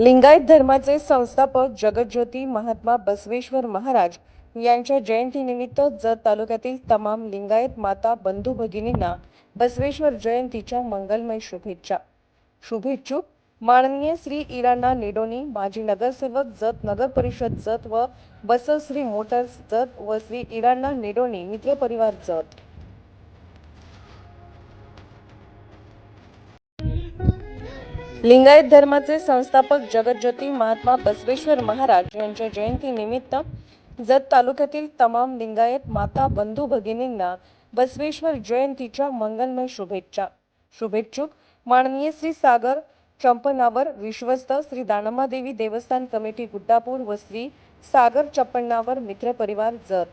लिंगायत धर्माचे संस्थापक जगज्योती महात्मा बसवेश्वर महाराज यांच्या जयंतीनिमित्त जत तालुक्यातील तमाम लिंगायत माता बंधू भगिनींना बसवेश्वर जयंतीच्या मंगलमय शुभेच्छा. शुभेच्छुक माननीय श्री इराणा निडोनी माजी नगरसेवक जत नगर परिषद जत व बसश्री मोटर्स जत व श्री इराणा निडोनी मित्र परिवार जत. लिंगायत धर्माचे संस्थापक जगज्योती महात्मा बसवेश्वर महाराज यांच्या जयंतीनिमित्त जत तालुक्यातील तमाम लिंगायत माता बंधू भगिनींना बसवेश्वर जयंतीच्या मंगलमय शुभेच्छा. शुभेच्छुक माननीय श्री सागर चंपनावर विश्वस्त श्री दानमादेवी देवस्थान कमिटी गुड्डापूर व श्री सागर चप्पण्णावर मित्र परिवार जत.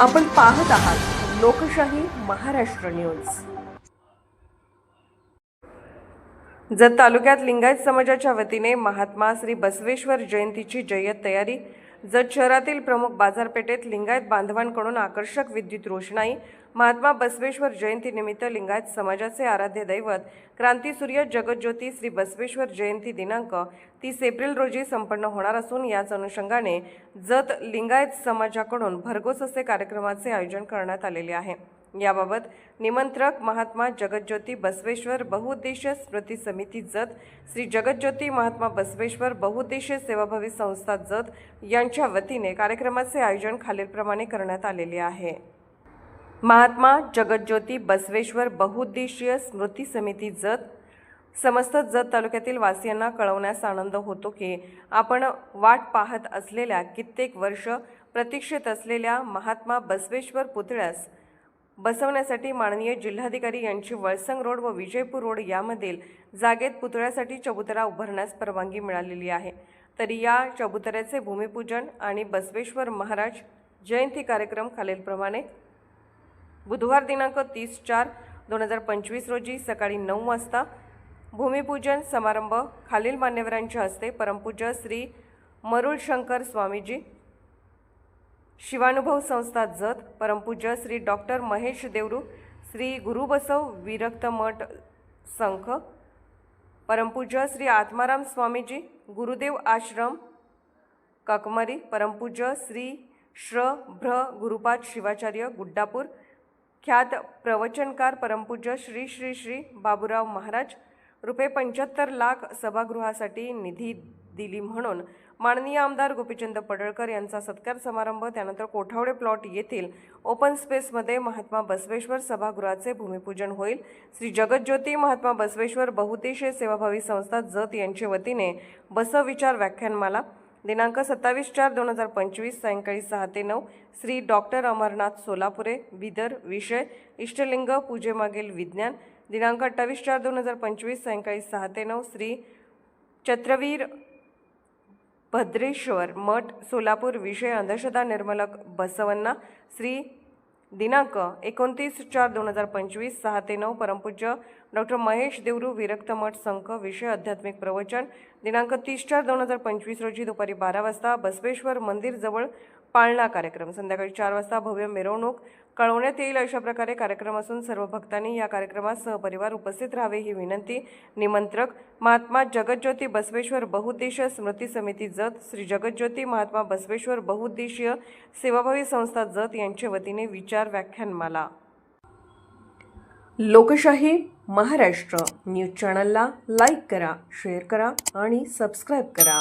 आपण पाहत आहात लोकशाही महाराष्ट्र न्यूज. जत तालुक्यात लिंगायत समाजाच्या वतीने महात्मा श्री बसवेश्वर जयंतीची जय्यत तयारी जत शहरातील प्रमुख बाजारपेठेत लिंगायत बांधवांकडून आकर्षक विद्युत रोषणाई महात्मा बसवेश्वर जयंतीनिमित्त लिंगायत समाजाचे आराध्य दैवत क्रांतीसूर्य जगज्योती श्री बसवेश्वर जयंती दिनांक तीस एप्रिल रोजी संपन्न होणार असून याच अनुषंगाने जत लिंगायत समाजाकडून भरघोस असे कार्यक्रमाचे आयोजन करण्यात आलेले आहे. याबाबत निमंत्रक महात्मा जगज्योती बसवेश्वर बहुउद्देशीय स्मृती समिती जत श्री जगज्योती महात्मा बसवेश्वर बहुउद्देशीय सेवाभावी संस्था जत यांच्या वतीने कार्यक्रमाचे आयोजन खालीलप्रमाणे करण्यात आलेले आहे. महात्मा जगज्योती बसवेश्वर बहुउद्देशीय स्मृती समिती जत समस्त जत तालुक्यातील वासियांना कळवण्यास आनंद होतो की आपण वाट पाहत असलेल्या कित्येक वर्ष प्रतीक्षेत असलेल्या महात्मा बसवेश्वर पुतळ्यास बसवण्यासाठी माननीय जिल्हाधिकारी यांची वळसंग रोड व विजयपूर रोड यामधील जागेत पुतळ्यासाठी चबुतरा उभारण्यास परवानगी मिळालेली आहे. तरी या चबुतऱ्याचे भूमिपूजन आणि बसवेश्वर महाराज जयंती कार्यक्रम खालीलप्रमाणे बुधवार दिनांक तीस चार दोन हजार पंचवीस रोजी सकाळी नऊ वाजता भूमिपूजन समारंभ खालील मान्यवरांच्या हस्ते परमपूज्य श्री मरुळ शंकर स्वामीजी शिवानुभव संस्था जत परमपूज्य श्री डॉक्टर महेश देवरू श्री गुरुबसव विरक्त मठ संख परमपूज्य श्री आत्माराम स्वामीजी गुरुदेव आश्रम काकमरी परमपूज्य श्री श्र भ्र गुरुपाद शिवाचार्य गुड्डापूर ख्यात प्रवचनकार परमपूज्य श्री श्री श्री बाबूराव महाराज रुपये पंच्याहत्तर लाख सभागृहासाठी निधी दिली म्हणून माननीय आमदार गोपीचंद पडळकर यांचा सत्कार समारंभ त्यानंतर कोठावडे प्लॉट येथील ओपन स्पेसमध्ये महात्मा बसवेश्वर सभागृहाचे भूमिपूजन होईल. श्री जगज्योती महात्मा बसवेश्वर बहुतेशीय सेवाभावी संस्था जत यांच्या वतीने बसविचार व्याख्यानमाला. दिनांक सत्तावीस चार दोन हजार पंचवीस सायंकाळी सहा ते नऊ श्री डॉक्टर अमरनाथ सोलापुरे बिदर विषय इष्टलिंग पूजेमागील विज्ञान. दिनांक अठ्ठावीस चार दोन हजार पंचवीस सायंकाळी सहा ते नऊ श्री चत्रवीर भद्रेश्वर मठ सोलापूर विषय अंधश्रद्धा निर्मलक बसवन्ना श्री दिनांक एकोणतीस चार दोन हजार पंचवीस सहा ते नऊ परमपूज्य डॉक्टर महेश देवरू विरक्त मठ संघ विषय आध्यात्मिक प्रवचन दिनांक तीस चार दोन हजार पंचवीस रोजी दुपारी बारा वाजता बसवेश्वर मंदिर जवळ पाळणा कार्यक्रम संध्याकाळी चार वाजता भव्य मिरवणूक कळवण्यात येईल अशा प्रकारे कार्यक्रम असून सर्व भक्तांनी या कार्यक्रमात सहपरिवार उपस्थित राहावे ही विनंती. निमंत्रक महात्मा जगज्योती बसवेश्वर बहुद्देशीय स्मृती समिती जत श्री जगज्योती महात्मा बसवेश्वर बहुद्देशीय सेवाभावी संस्था जत यांच्या वतीने विचार व्याख्यानमाला. लोकशाही महाराष्ट्र न्यूज चॅनलला लाईक करा शेअर करा आणि सबस्क्राईब करा.